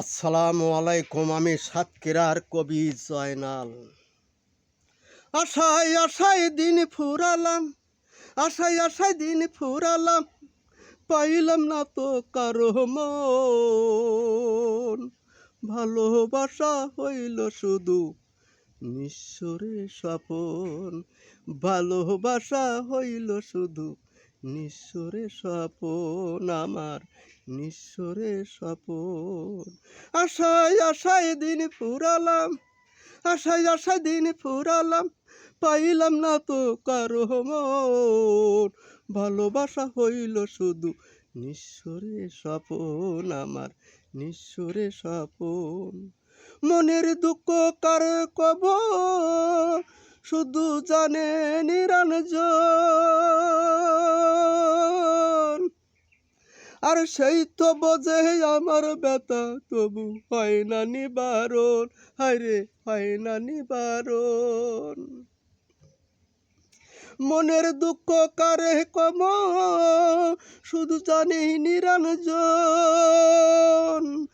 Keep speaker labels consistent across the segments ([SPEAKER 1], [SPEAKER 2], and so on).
[SPEAKER 1] আসসালামু আলাইকুম, আমি সাতক্ষীরার কবি জয়নাল। আশায় আশায় দিন ফুরালাম, আশায় আশায় দিন ফুরালাম, পাইলাম না তো কারও মন। ভালোবাসা হইল শুধু নিঃস্বরে স্বপন, ভালোবাসা হইল শুধু নিঃস্বরে স্বপন। আমার নিঃস্বরে স্বপন। আশায় আশায় দিন ফুরালাম, আশায় আশায় দিন ফুরালাম, পাইলাম না তো কারও মন। ভালোবাসা হইল শুধু নিঃস্বরে স্বপন, আমার নিঃস্বরে স্বপন। মনের দুঃখ কার কব শুধু জানে নিরঞ্জন। আর সেই তো বোঝে আমার ব্যথা, তবু হয় না নিবারণ। হায় রে, হয় না নিবারণ। মনের দুঃখ কারে কম শুধু জানি নিরঞ্জন।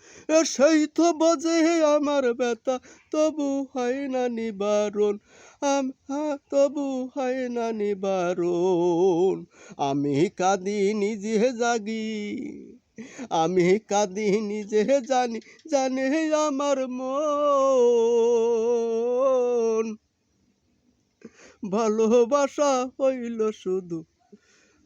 [SPEAKER 1] সেই তো বোঝে আমার ব্যথা, তবু হয় না নিবারণ। তবু হয় না নিবারণ। আমি কাঁদি নিজে জাগি, আমি কাঁদি নিজে জানি, জানে আমার মন। ভালোবাসা হইল শুধু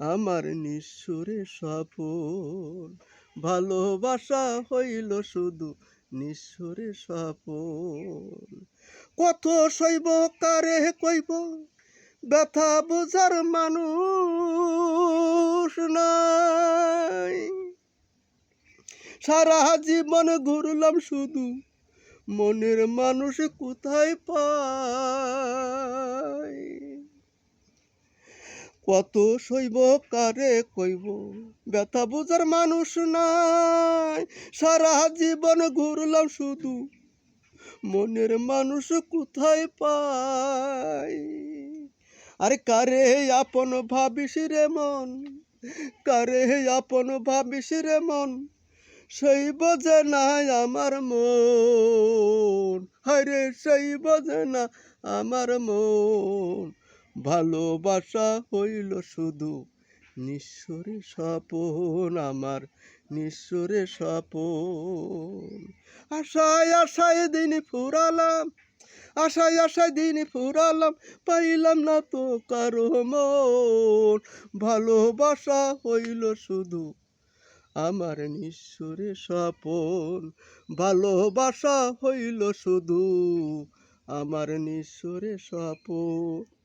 [SPEAKER 1] আমার নিঃসুরে সপন ভালোবাসা হইল শুধু নিঃসুরে সপন কত শৈব কারে কইব, ব্যথা বোঝার মানুষ নাই। সারা জীবন ঘুরলাম শুধু মনের মানুষ কোথায় পায়? কত শৈব কারে কইব? ব্যথা বোঝার মানুষ নাই। সারা জীবন ঘুরলাম শুধু। মনের মানুষ কোথায় পায়? আরে কারে আপন ভাবিস রে মন? কারে আপন ভাবিস রে মন? সেই বোঝে না আমার মন। হরে সেই বোঝে না আমার মন। ভালোবাসা হইল শুধু নিঃস্বরে স্বপন, আমার নিঃস্বরে স্বপন। আশায় আশায় দিন ফুরালাম, আশায় আশায় দিন ফুরালাম, পাইলাম না তো কারও মন। ভালোবাসা হইল শুধু আমার নিঃসুরে স্বপন ভালোবাসা হইল শুধু। আমার নিঃসুরে স্বপন